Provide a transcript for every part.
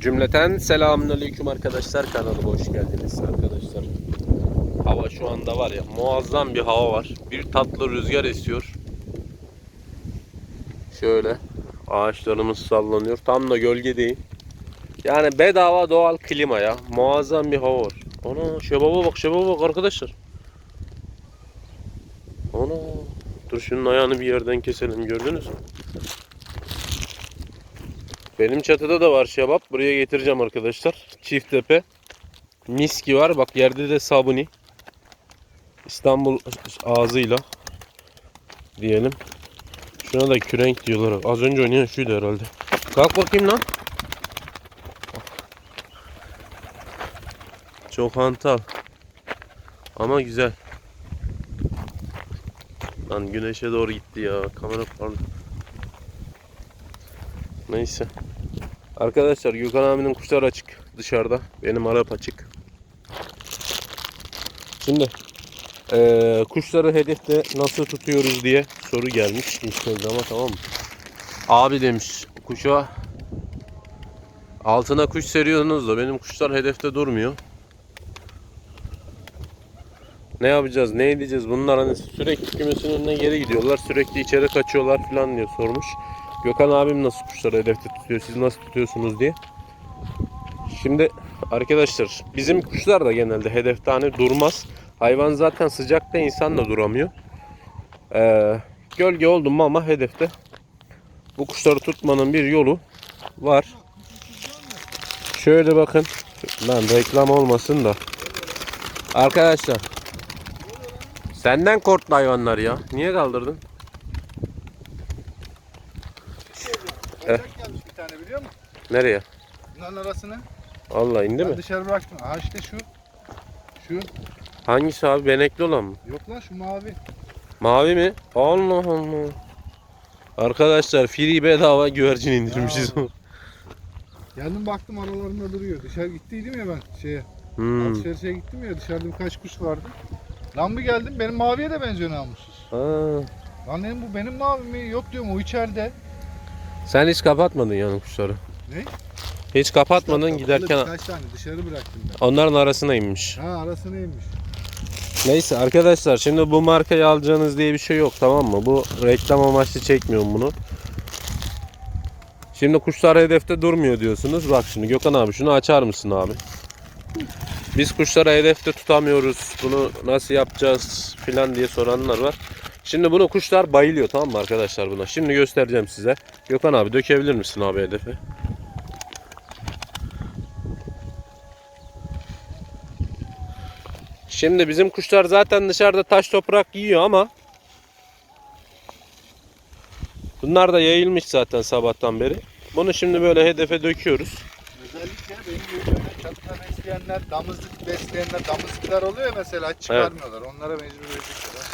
Cümleten selamünaleyküm arkadaşlar kanalıma hoş geldiniz arkadaşlar. Hava şu anda var ya muazzam bir hava var. Bir tatlı rüzgar esiyor. Şöyle ağaçlarımız sallanıyor. Tam da gölgedeyim. Yani bedava doğal klima ya. Muazzam bir hava var. Ana şebaba bak şebaba bak arkadaşlar. Ana dur şunun ayağını bir yerden keselim gördünüz mü? Benim çatıda da var şebap. Buraya getireceğim arkadaşlar. Çift tepe. Miski var. Bak yerde de sabuni. İstanbul ağzıyla diyelim. Şuna da kürenk diyorlar. Az önce oynayan şuydu herhalde. Kalk bakayım lan. Çok hantal. Ama güzel. Lan güneşe doğru gitti ya. Kamera pardon. Neyse. Arkadaşlar Gökhan abinin kuşları açık dışarıda. Benim Arap açık. Şimdi eee, kuşları hedefte nasıl tutuyoruz diye soru gelmiş Instagram'a tamam mı? Abi demiş kuşa altına kuş seriyorsunuz da benim kuşlar hedefte durmuyor. Ne yapacağız, ne edeceğiz? Bunlar hani sürekli kümesin önüne geri gidiyorlar, sürekli içeri kaçıyorlar falan diye sormuş. Gökhan abim nasıl kuşları hedefte tutuyor, siz nasıl tutuyorsunuz diye. Şimdi arkadaşlar bizim kuşlar da genelde hedefte hani durmaz. Hayvan zaten sıcakta insan da duramıyor. Ee, gölge oldu mu ama hedefte. Bu kuşları tutmanın bir yolu var. Şöyle bakın. Lan reklam olmasın da. Arkadaşlar. Senden korktu hayvanlar ya. Niye kaldırdın? Oyuncak gelmiş bir tane biliyor musun? Nereye? Bunların arasına. Allah indi Ben mi? dışarı bıraktım. Ha işte şu. Şu. Hangisi abi? Benekli olan mı? Yok lan şu mavi. Mavi mi? Allah Allah. Arkadaşlar free bedava güvercin indirmişiz. Geldim baktım aralarında duruyor. Dışarı gittiydim ya ben şeye. hmm. Alışverişe gittim ya dışarıda birkaç kuş vardı. Lan bir geldim benim maviye de benziyor namussuz. Ha. Lan dedim bu benim mavi mi? Yok diyorum o içeride. Sen hiç kapatmadın yani kuşları. Ne? Hiç kapatmadın Kapılı giderken Birkaç tane dışarı bıraktım ben. onların arasına inmiş. Ha arasına inmiş. Neyse arkadaşlar şimdi bu markayı alacağınız diye bir şey yok tamam mı? Bu reklam amaçlı çekmiyorum bunu. Şimdi kuşlar hedefte durmuyor diyorsunuz. Bak şimdi Gökhan abi şunu açar mısın abi? Biz kuşları hedefte tutamıyoruz. Bunu nasıl yapacağız filan diye soranlar var. Şimdi bunu kuşlar bayılıyor tamam mı arkadaşlar buna? Şimdi göstereceğim size. Gökhan abi dökebilir misin abi hedefi? Şimdi bizim kuşlar zaten dışarıda taş toprak yiyor ama bunlar da yayılmış zaten sabahtan beri. Bunu şimdi böyle hedefe döküyoruz. Özellikle benim böyle çatıda besleyenler, damızlık besleyenler, damızlıklar oluyor ya mesela çıkarmıyorlar. Onlara mecbur edecekler.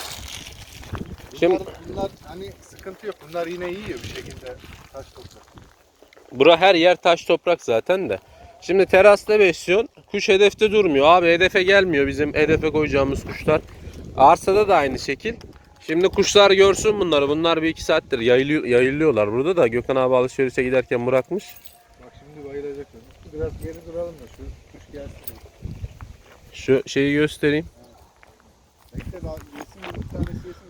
Şimdi- Bunlar, bunlar hani sıkıntı yok. Bunlar yine yiyor bir şekilde taş toprak. Bura her yer taş toprak zaten de. Şimdi terasta besliyorsun. Kuş hedefte durmuyor. Abi hedefe gelmiyor bizim hedefe koyacağımız kuşlar. Arsada da aynı şekil. Şimdi kuşlar görsün bunları. Bunlar bir iki saattir yayılıyor, yayılıyorlar burada da. Gökhan abi alışverişe giderken bırakmış. Bak şimdi bayılacaklar. Biraz geri duralım da şu kuş gelsin. Şu şeyi göstereyim. Bekle daha yesin bir tanesi yesin.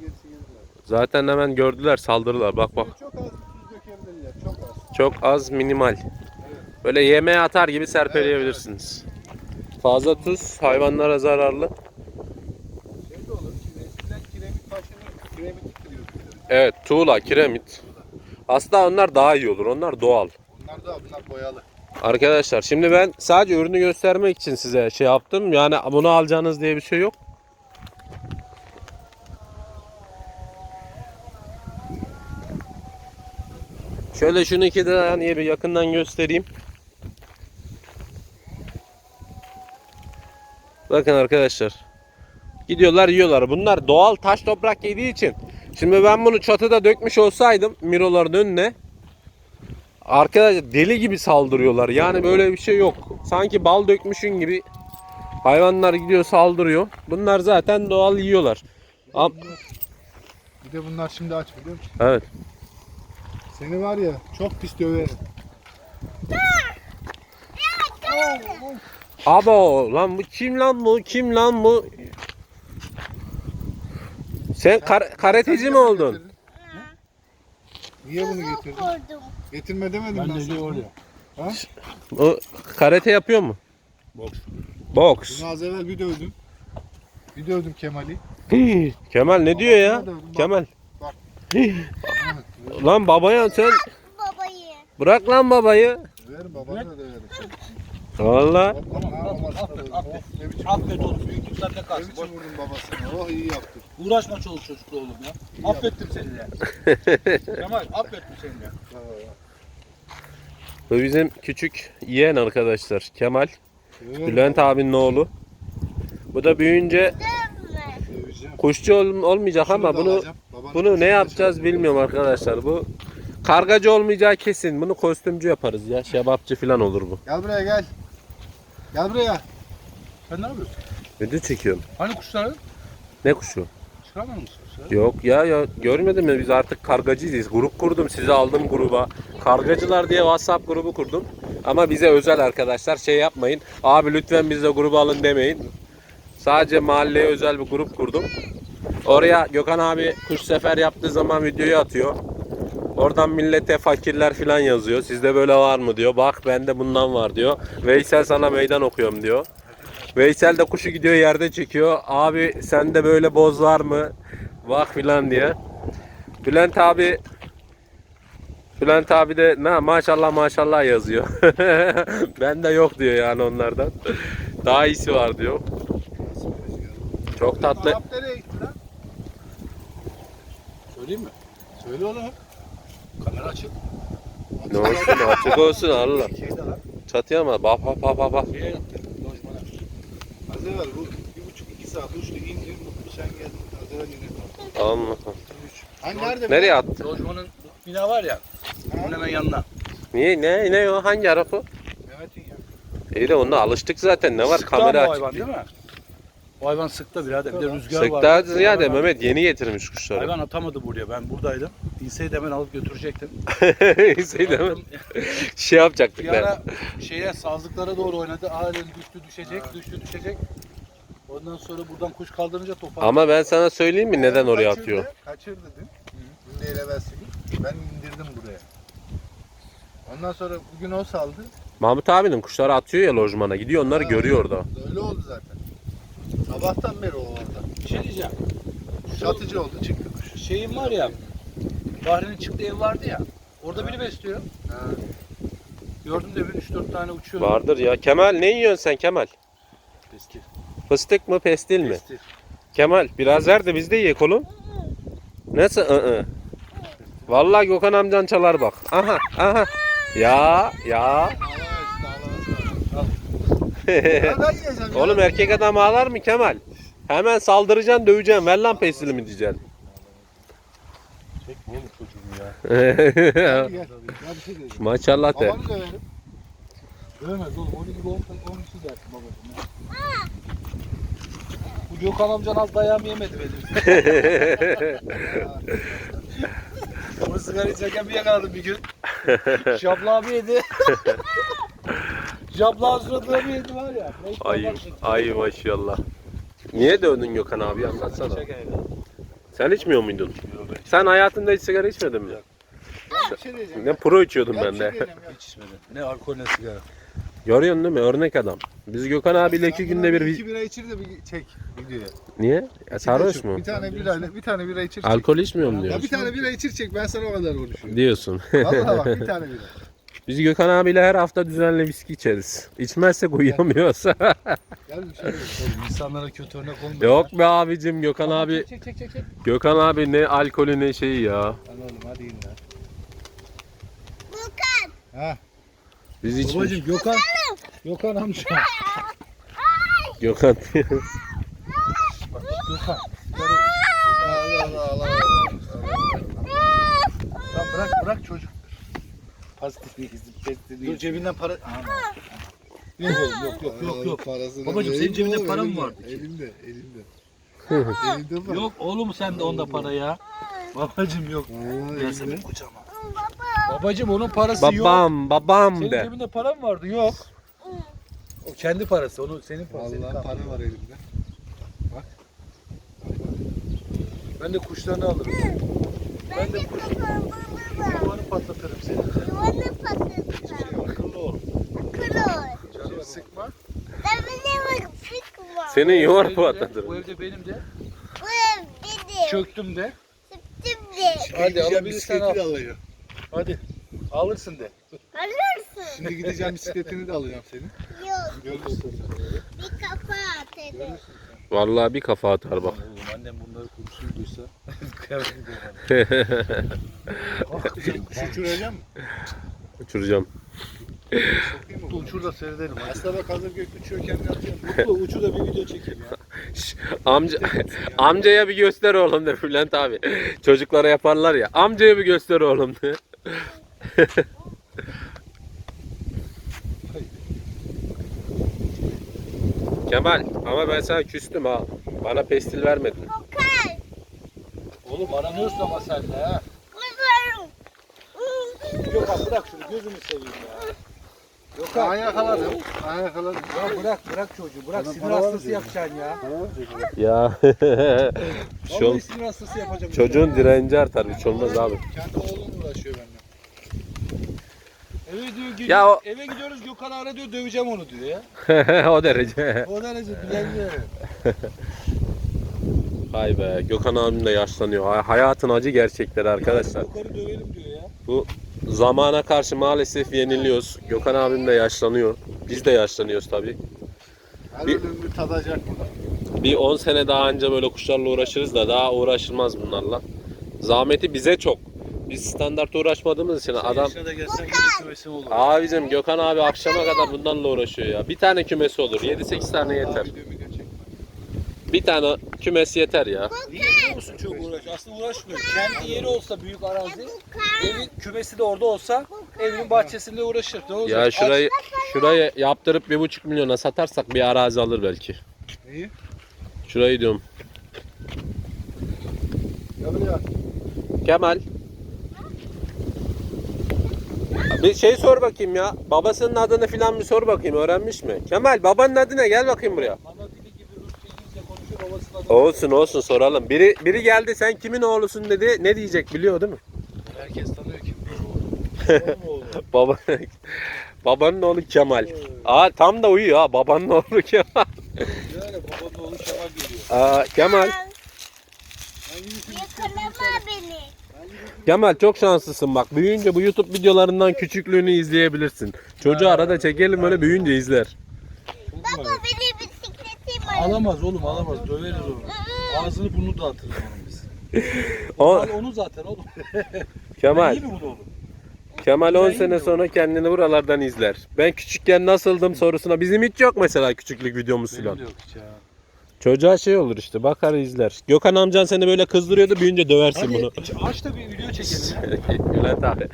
Zaten hemen gördüler saldırılar. Bak bak. Çok az tuz dökebilirler. Çok az. Çok az minimal. Böyle yemeğe atar gibi serpeleyebilirsiniz. Fazla tuz hayvanlara zararlı. Şey de olur. Şimdi eskiden kiremit başını kiremit diyor. Evet tuğla, kiremit. Aslında onlar daha iyi olur. Onlar doğal. Bunlar da bunlar boyalı. Arkadaşlar şimdi ben sadece ürünü göstermek için size şey yaptım. Yani bunu alacağınız diye bir şey yok. Şöyle şunu iki de hani bir yakından göstereyim. Bakın arkadaşlar. Gidiyorlar yiyorlar. Bunlar doğal taş toprak yediği için. Şimdi ben bunu çatıda dökmüş olsaydım miroların önüne Arkadaşlar deli gibi saldırıyorlar. Yani böyle bir şey yok. Sanki bal dökmüşün gibi hayvanlar gidiyor saldırıyor. Bunlar zaten doğal yiyorlar. Am- Bir de bunlar şimdi aç biliyor musun? Evet. Seni var ya çok pis döverim. Abo lan bu kim lan bu? Kim lan bu? Sen kar- karateci mi oldun? Niye bunu getirdin? Getirme demedim ben, Ben de sana. diyor oraya. O karate yapıyor mu? Boks. Boks. Bunu az evvel bir dövdüm. Bir dövdüm Kemal'i. Kemal ne diyor ya? Kemal. Bak. Lan babaya sen Babayı. bırak lan babayı. Döverim babanı da döverim. Valla. Affet, affet. Ne biçim, Affet oğlum. Büyüklükler ne ne kalsın. Boş. biçim vurdun babasını? Oh iyi yaptın. Uğraşma çoluk çocukla oğlum ya. Affettim seni ya. Kemal affettim seni ya. Bu bizim küçük yeğen arkadaşlar. Kemal. Bülent abinin oğlu. Bu da büyüyünce Dövme. kuşçu ol- olmayacak ama bunu bunu ne da yapacağız bilmiyorum arkadaşlar. Bu kargacı olmayacağı kesin. Bunu kostümcü yaparız ya. Şebapçı falan olur bu. Gel buraya gel. Gel buraya. Sen ne yapıyorsun? Video çekiyorum. Hani kuşları? Ne kuşu? Çıkarmadın mı kuşları? Yok ya ya görmedin mi biz artık kargacıyız. Grup kurdum sizi aldım gruba. Kargacılar diye WhatsApp grubu kurdum. Ama bize özel arkadaşlar şey yapmayın. Abi lütfen bize gruba alın demeyin. Sadece mahalleye özel bir grup kurdum. Oraya Gökhan abi kuş sefer yaptığı zaman videoyu atıyor. Oradan millete fakirler falan yazıyor. Sizde böyle var mı diyor. Bak bende bundan var diyor. Veysel sana meydan okuyorum diyor. Veysel de kuşu gidiyor yerde çekiyor. Abi sende böyle boz var mı? Bak filan diye. Bülent abi Bülent abi de ne maşallah maşallah yazıyor. ben de yok diyor yani onlardan. Daha iyisi var diyor. Çok tatlı. Arap nereye gitti lan? Söyleyeyim mi? Söyle oğlum. Kamera açık. Ne olsun açık olsun Allah. Şeyde lan. Çatıya mı? Bak bak bak bak. bak. Şeye. Lojmana. Az evvel bu bir buçuk iki saat uçtu indi mutlu sen geldin. Az evvel yine kalktı. Allah. Hani nerede? Nereye attı? Lojmanın bu bina var ya. Bunun hemen yanına. Niye ne ne o hangi araba? o? Mehmet'in ya. İyi de onunla alıştık zaten. Ne var kamera açık. hayvan değil mi? O hayvan sıktı birader. Bir de rüzgar var. Sıkta ziyade Hayvan- Mehmet yeni getirmiş kuşları. Hayvan atamadı buraya. Ben buradaydım. İnseydi hemen alıp götürecektim. şey değil mi? Şey yapacaktık Bir ara şeye sazlıklara doğru oynadı. Halen düştü düşecek, düştü düşecek. Ondan sonra buradan kuş kaldırınca toparladı. Ama ben sana söyleyeyim mi neden oraya Kaçırdı, atıyor? Kaçırdı dün. Dün değil evvelsi gün. Ben indirdim buraya. Ondan sonra bugün o saldı. Mahmut abinin kuşları atıyor ya lojmana. Gidiyor onları Ha. görüyor orada. Öyle oldu zaten. Sabahtan beri o orada. Bir şey diyeceğim. Şatıcı oldu çıktı kuş. Şeyim var ya. Bahri'nin çıktığı ev vardı ya. Orada biri besliyor. Ha. Gördüm de bir 3-4 tane uçuyor. Vardır ya. Kemal ne yiyorsun sen Kemal? Pestil. Fıstık mı pestil mi? Pestil. Kemal biraz ver de biz de yiyek oğlum. Nasıl? ı Vallahi Gökhan amcan çalar bak. Aha aha. Ya ya. Ya oğlum erkek adam ağlar mı Kemal? Hemen saldıracaksın döveceksin. Ver lan pestili mi diyeceksin. Çekme oğlum çocuğumu ya. Gel, gel. Ya bir şey diyeceğim. Maşallah de. Babanı döverim. Oğlum. Onun gibi 10 10 kişi dersin babacığım ya. Bu Gökhan amcan az dayağımı yemedi benim. Onu sigara içerken bir yakaladım bir gün. Şabla abi yedi. Bir yedi var ya. Ay ay maşallah. Niye dövdün Gökhan abi anlatsana. Ya. Sen içmiyor muydun? Sen hayatında hiç sigara içmedin mi? Bir şey diyeceğim. Ne pro içiyordum Ya ben şey de. ya. Hiç içmedi. Ne alkol ne sigara. Görüyorsun değil mi? Örnek adam. Biz Gökhan abiyle iki günde bir... iki bira içir de bir çek videoya. Niye? Ya sarhoş mu? Bir tane bira, bir tane bira içir çek. Alkol içmiyorum Ya diyor. bir tane bira içir çek ben sana o kadar konuşuyorum. Diyorsun. Vallahi bak bir tane bira. Biz Gökhan abiyle her hafta düzenli viski içeriz. İçmezsek uyuyamıyoruz. Gel bir şey diyeyim. Oğlum insanlara kötü örnek olmuyor. Yok be abicim Gökhan abi. Çek çek çek çek. Gökhan abi ne alkolü ne şeyi ya. Lan oğlum hadi in lan. Ha. Biz hiç Babacım Gökhan. Gökhan amca. Gökhan Gökhan. Allah Allah Allah. Lan bırak bırak çocuk. Pozitif değil. Dur cebinden para... Aha. Yok oğlum yok yok yok yok. Parasını Babacım, senin cebinde oğlum, para mı elimde, vardı ki? Elimde, elimde. elimde para. Yok oğlum sen de onda para ya. Babacım yok. Vallahi Versene elimde. kucağıma. Babacım onun parası yok. babam babam Senin de. cebinde para mı vardı? Yok. O kendi parası. Onu senin parası. Vallahi para var elimde. Ben de kuşlarını alırım. Ben de kafamı Yuvanı patlatırım seni. Yuvanı patlatacağım. Akıllı ol. Akıllı ol. Canımı sıkma. Ben beni sıkma. Senin Bu yuvar evde- patlatır. Bu evde benim de. Bu ev benim. Çöktüm de. Şimdi Hadi Gideceğim alabilirsen al. bisikleti de. Hadi. Alırsın de. alırsın. Şimdi gideceğim bisikletini de alacağım senin. Yok Görürsün. bir kafa at Vallahi bir kafa atar bak. Oğlum annem bunları konuşuyor duysa. Kuş uçuracağım mı? Uçuracağım. Mı? Uçur da seyredelim. Aslında bak hazır gök uçuyorken ne yapacağım? Mutlu uçur da bir video çekeyim ya. Şş, Amca amcaya bir göster oğlum de Bülent abi. Çocuklara yaparlar ya. Amcaya bir göster oğlum de. Kemal ama ben sana küstüm ha. Bana pestil vermedin. Kokar. Oğlum aranıyorsun ama sen de ha. Kızarım. Yok abi bırak şunu gözünü seveyim ya. Yok Ben abi. yakaladım. Ben yakaladım. Ya bırak bırak çocuğu bırak Bana sinir para hastası yapacaksın ya. Ya. bir şey ol- sinir hastası yapacağım. Çocuğun direnci artar bir şey olmaz abi. Kendi oğlum uğraşıyor benimle. Eve diyor gidiyor, Ya o- eve gidiyoruz Gökhan ara diyor döveceğim onu diyor ya. o derece. O derece bilemiyor. Vay be Gökhan abim de yaşlanıyor. Hay- Hayatın acı gerçekleri arkadaşlar. Yukarı dövelim diyor ya. Bu zamana karşı maalesef yeniliyoruz. Gökhan abim de yaşlanıyor. Biz de yaşlanıyoruz tabi. Her Bir- tadacak burada. Bir 10 sene daha anca böyle kuşlarla uğraşırız da daha uğraşılmaz bunlarla. Zahmeti bize çok. Biz standart uğraşmadığımız için adam Yaşına da gelsen yine kümesi olur. Abicim Gökhan abi akşama kadar bunlarla uğraşıyor ya. Bir tane kümesi olur. 7-8 tane yeter. Abi. Bir tane kümesi yeter ya. Niye biliyor musun çok uğraş? Aslında uğraşmıyor. Kendi yeri olsa büyük arazi, evin kümesi de orada olsa evinin bahçesinde uğraşır. Ne olacak? Ya şurayı şurayı yaptırıp bir buçuk milyona satarsak bir arazi alır belki. Neyi? Şurayı diyorum. Ya. Kemal. Bir şey sor bakayım ya. Babasının adını filan bir sor bakayım. Öğrenmiş mi? Kemal babanın adı ne? Gel bakayım buraya. Ana dili gibi Rusça İngilizce konuşuyor babasının adını. Olsun olsun soralım. Biri biri geldi sen kimin oğlusun dedi. Ne diyecek biliyor değil mi? Herkes tanıyor kim bu oğlu. Baba Babanın oğlu Kemal. Aa tam da uyuyor ha. Babanın oğlu Kemal. Yani babanın oğlu Kemal geliyor. Aa, Kemal. Kemal çok şanslısın bak. Büyüyünce bu YouTube videolarından küçüklüğünü izleyebilirsin. Çocuğu arada çekelim öyle büyüyünce izler. Baba beni bisikletim var. Alamaz oğlum alamaz döveriz onu. Ağzını burnunu dağıtırız onun biz. O, onu zaten oğlum. Kemal. İyi mi bunu oğlum? Kemal 10 Ben sene sonra kendini buralardan izler. Ben küçükken nasıldım sorusuna bizim hiç yok mesela küçüklük videomuz Benim filan. de yok hiç ya. Çocuğa şey olur işte bakar izler. Gökhan amcan seni böyle kızdırıyordu büyüyünce döversin Hadi bunu. aç da bir video çekelim. Bülent abi.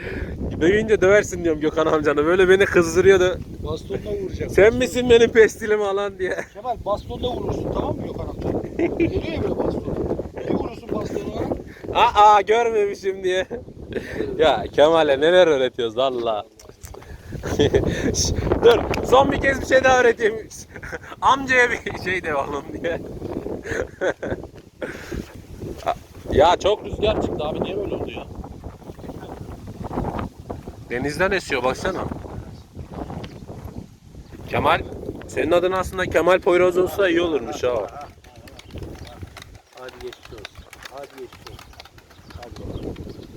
Büyüyünce döversin diyorum Gökhan amcana. Böyle beni kızdırıyordu. Bastonla vuracak. Sen misin benim pestilimi alan diye. Kemal bastonla vurursun tamam mı Gökhan amca? Geliyor ya böyle baston. Bir vurursun bastonu Aa görmemişim diye. ya Kemal'e neler öğretiyoruz valla. Dur son bir kez bir şey daha öğreteyim. Amcaya bir şey de oğlum diye. ya çok rüzgar çıktı abi niye böyle oldu ya? Denizden esiyor baksana. Kemal senin adın aslında Kemal Poyraz olsa iyi olurmuş ha. Hadi geçmiş olsun. Hadi geçmiş olsun.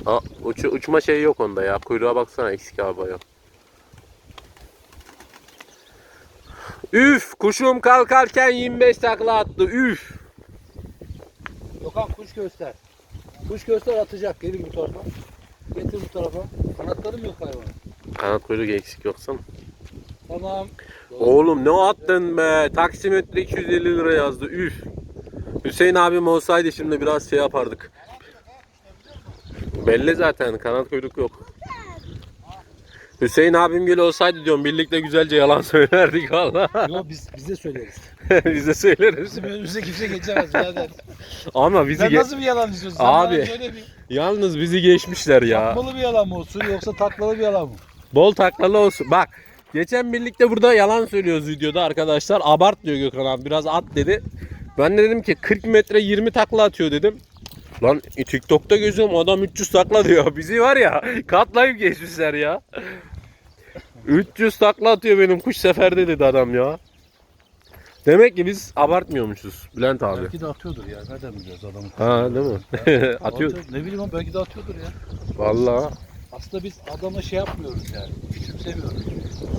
Ha, uçu, uçma şeyi yok onda ya. Kuyruğa baksana eksik abi yok. Üf kuşum kalkarken 25 takla attı. Üf. Gökhan kuş göster. Kuş göster atacak. Gelin bu tarafa. Getir bu tarafa. Kanatları mı yok hayvanın? Kanat kuyruk eksik yoksa. Tamam. Oğlum ne attın be? Taksimetre 250 lira yazdı. Üf. Hüseyin abim olsaydı şimdi biraz şey yapardık. Belli zaten kanat kuyruk yok. Hüseyin abim gel olsaydı diyorum birlikte güzelce yalan söylerdik valla. Yo biz bize söyleriz. Bize söyleriz. Bizim önümüze kimse geçemez birader. Ama bizi Sen nasıl bir yalan istiyorsun? Sen Abi. bana Söyle bir. yalnız bizi geçmişler ya. Takmalı bir yalan mı olsun yoksa taklalı bir yalan mı? Bol taklalı olsun. Bak Geçen birlikte burada yalan söylüyoruz videoda arkadaşlar. Abart diyor Gökhan abi. Biraz at dedi. Ben de dedim ki 40 metre 20 takla atıyor dedim. Lan TikTok'ta gözüyorum adam 300 takla diyor. Bizi var ya katlayıp geçmişler ya. 300 takla atıyor benim kuş seferde dedi adam ya. Demek ki biz abartmıyormuşuz Bülent abi. Belki de atıyordur ya. Nereden biliyoruz adamı? Ha değil mi? Atıyor. Ne bileyim ama belki de atıyordur ya. Vallahi. Aslında biz adama şey yapmıyoruz yani. Küçümsemiyoruz.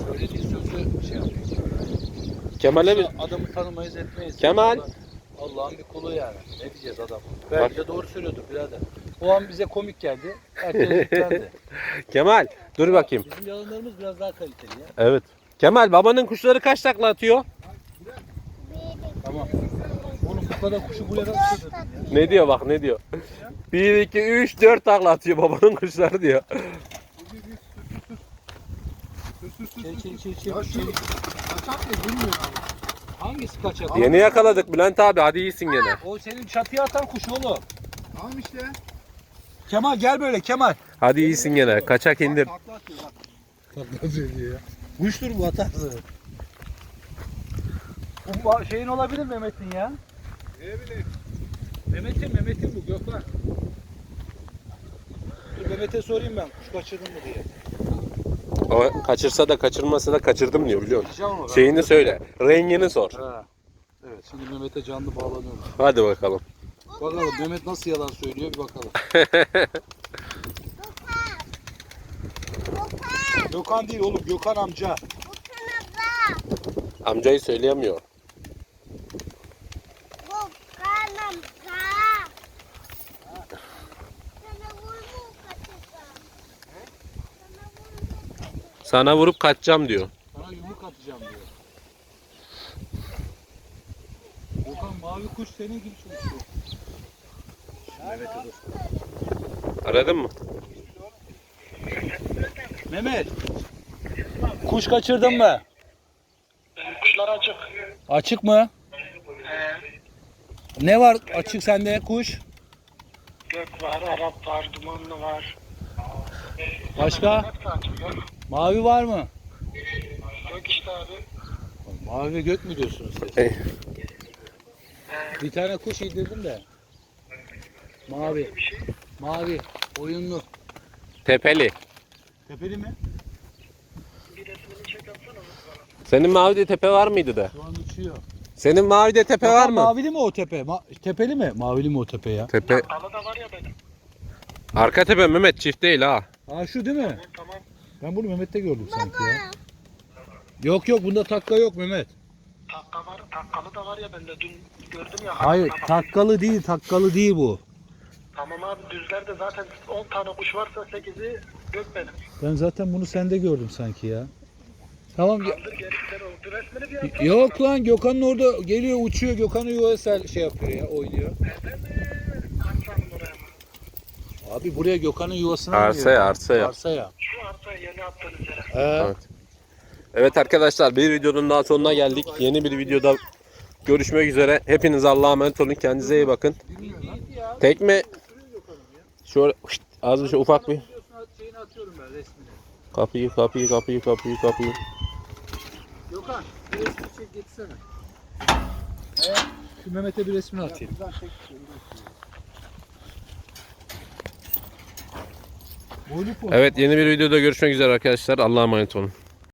Söylediği sözü şey yapıyoruz. Kemal'e mi? Adamı tanımayız etmeyiz. Kemal. Allah'ın bir kulu yani. Ne diyeceğiz adam? Belki de doğru söylüyordur birader. O an bize komik geldi. Herkes yüklendi. Kemal dur bakayım. Bizim yalanlarımız biraz daha kaliteli ya. Evet. Kemal babanın kuşları kaç takla atıyor? Bir, Tamam. Oğlum bu kadar kuşu buraya nasıl? Ne diyor bak ne diyor. 1, 2, 3, 4 takla atıyor babanın kuşları diyor. Çek çek çek çek. Çek. kaçak ne bilmiyorum. Hangisi kaçak? Yeni yakaladık Bülent abi hadi iyisin gene. O senin çatıya atan kuş oğlum. Tamam işte. Kemal gel böyle Kemal. Hadi iyisin gene. Kaçak indir. Takla atıyor bak. Takla ya. Kuştur bu atarsın. Bu şeyin olabilir Mehmet'in ya. Ne bileyim. Mehmet'in Mehmet'in bu Gökhan. Dur Mehmet'e sorayım ben kuş kaçırdın mı diye. O kaçırsa da kaçırmasa da kaçırdım diyor biliyor musun? Ama ben. Şeyini söyle. Rengini sor. Ha. Evet şimdi Mehmet'e canlı bağlanıyorum. Hadi bakalım. Bakalım Mehmet nasıl yalan söylüyor bir bakalım. Gökhan değil oğlum Gökhan amca. Okan abla. Amcayı söyleyemiyor. Okan amca. Sana vurma kaçacağım. Sana vurma kaçacağım. Sana vurup kaçacağım diyor. Sana yumruk atacağım diyor. Gökhan mavi kuş senin gibi çalışıyor. Mehmet'e dur. Aradın mı? Mehmet. Kuş kaçırdın mı? Kuşlar açık. Açık mı? Ne var açık sende kuş? Gök var, Arap var, dumanlı var. Başka? Mavi var mı? Gök işte abi. Mavi gök mü diyorsunuz siz? Bir tane kuş indirdim de. Mavi. Mavi. Oyunlu. Tepeli. Tepeli mi? Bir resmini çek atsana bana. Senin mavide tepe var mıydı da? Şu an uçuyor. Senin mavide tepe var mı? Mavili mi o tepe? Ma- tepeli mi? Mavili mi o tepe ya? Tepe. Alı da var ya benim. Arka tepe Mehmet çift değil ha. Aa şu değil mi? Tamam. Ben bunu Mehmet'te gördüm sanki ya. Yok yok bunda takka yok Mehmet. Takka var, takkalı da var ya bende. Dün gördüm ya. Hayır Tamam. takkalı değil takkalı değil bu. Tamam abi düzlerde zaten 10 tane kuş varsa 8'i gök benim. Ben zaten bunu sende gördüm sanki ya. Tamam ya- Kaldır geri sen o. Bir resmini bir at. Yok lan Gökhan'ın orada geliyor uçuyor Gökhan'ın yuvası şey yapıyor ya oynuyor. Atsanım oraya mı? Abi buraya Gökhan'ın yuvasına Arsaya, iniyor. arsaya. Arsaya. Şu arsaya yeni attığınız yere. He. Evet. Evet arkadaşlar bir videonun daha sonuna geldik. Yeni bir videoda görüşmek üzere. Hepiniz Allah'a emanet olun. Kendinize iyi bakın. Tekme şöyle şşt, az bir şey ufak bir Şeyini atıyorum ben resmini. kapıyı kapıyı kapıyı kapıyı kapıyı. Gökhan bir resmini çek. He. Şu Mehmet'e bir resmini atayım. Evet yeni bir videoda görüşmek üzere arkadaşlar. Allah'a emanet olun.